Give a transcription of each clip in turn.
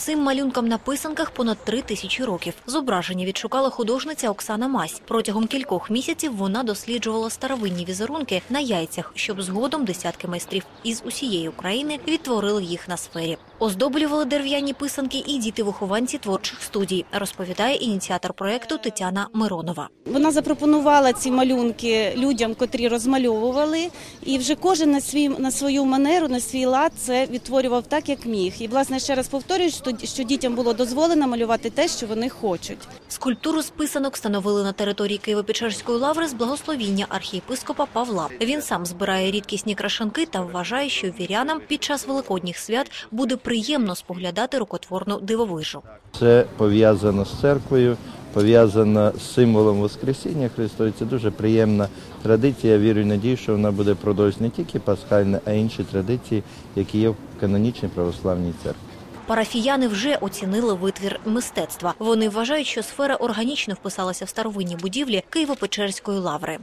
Цим малюнкам на писанках понад три тисячі років. Зображення відшукала художниця Оксана Мась. Протягом кількох місяців вона досліджувала старовинні візерунки на яйцях, щоб згодом десятки майстрів із усієї України відтворили їх на сфері. Оздоблювали дерев'яні писанки і діти-вихованці творчих студій, розповідає ініціатор проекту Тетяна Миронова. Вона запропонувала ці малюнки людям, котрі розмальовували, і вже кожен на свій на свою манеру, на свій лад це відтворював так, як міг. І власне ще раз повторюю, що, що дітям було дозволено малювати те, що вони хочуть. Скульптуру з писанок встановили на території Києво-Печерської лаври з благословіння архієпископа Павла. Він сам збирає рідкісні крашенки та вважає, що вірянам під час великодніх свят буде приємно споглядати рукотворну дивовижу. Це пов'язано з церквою, пов'язано з символом Воскресіння Христові. Це дуже приємна традиція. Я вірю і надію, що вона буде продовжувати не тільки пасхальна, а й інші традиції, які є в канонічній православній церкві. Парафіяни вже оцінили витвір мистецтва. Вони вважають, що сфера органічно вписалася в старовинні будівлі Києво-Печерської лаври.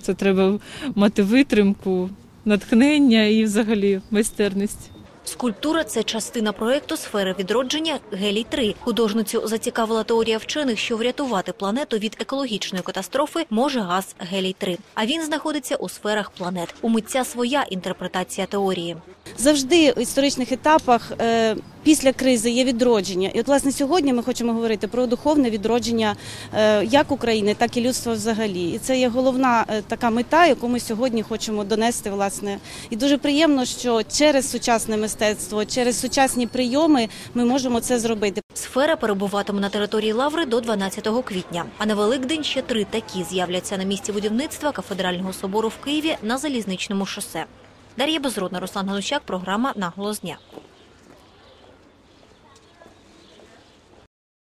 Це треба мати витримку, натхнення і взагалі майстерність. Скульптура це частина проекту сфери відродження Гелій 3 Художницю зацікавила теорія вчених, що врятувати планету від екологічної катастрофи може газ Гелій 3 А він знаходиться у сферах планет. У митця своя інтерпретація теорії. Завжди в історичних етапах е, після кризи є відродження. І от власне сьогодні ми хочемо говорити про духовне відродження е, як України, так і людства взагалі. І це є головна е, така мета, яку ми сьогодні хочемо донести. Власне, і дуже приємно, що через сучасне мистецтво, через сучасні прийоми ми можемо це зробити. Сфера перебуватиме на території лаври до 12 квітня. А на Великдень ще три такі з'являться на місці будівництва кафедрального собору в Києві на залізничному шосе. Дар'я Безродна, Руслан Галущак, програма «Наголос дня».